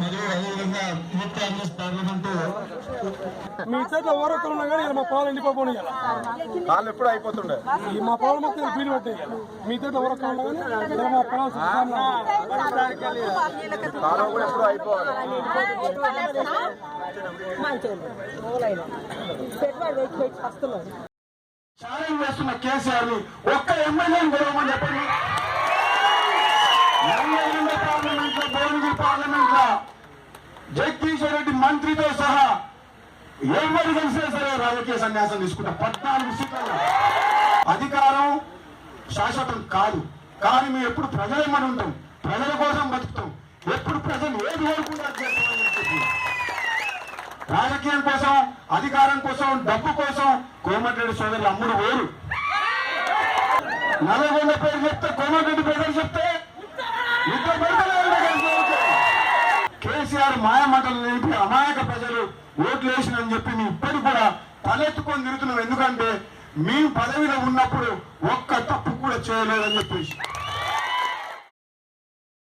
మరియు అదేవిధంగా youth Congress parliament మీ ఎవరు ఒక్కరు ఉన్నా కానీ మా పొలాలు ఎండిపోయి కాళ్ళు ఎప్పుడు అయిపోతుండే. ఈ మా పొలం మొత్తం ఫీల్ పట్టాయి మీ ఎవరు ఒక్కరు ఉన్నా కానీ మా పొలం ఎప్పుడు అయిపోవాలి. ఛాలెంజ్ చేస్తున్న కేసీఆర్ని ఒక్క ఎమ్మెల్యేని గెలవమని చెప్పండి. ఎమ్మెల్యే పార్లమెంట్లో పార్లమెంట్ జగదీశ్వర్ రెడ్డి మంత్రితో సహా ఎవరు కలిసినా సరే రాజకీయ సన్యాసం తీసుకుంటా. పద్నాలుగు సీట్ల అధికారం శాశ్వతం కాదు. కానీ మేము ఎప్పుడు ప్రజలేమని ఉంటాం. ప్రజల కోసం బతుకుతాం. ఎప్పుడు ప్రజలు ఏది కోరుకుంటే చెప్పి. రాజకీయం కోసం అధికారం కోసం డబ్బు కోసం కోమటిరెడ్డి సోదరులు అమ్ముడు వేరు నల్గొండ పేరు చెప్తే కోమటిరెడ్డి ప్రజలు చెప్తే ఇద్దరు కేసీఆర్ మాయమాటలు నేర్పి అమాయక ప్రజలు ఓట్లు వేసినని చెప్పి మేము ఇప్పటికి కూడా తలెత్తుకొని తిరుగుతున్నాం ఎందుకంటే మేము పదవిలో ఉన్నప్పుడు ఒక్క తప్పు కూడా చేయలేదని చెప్పేసి.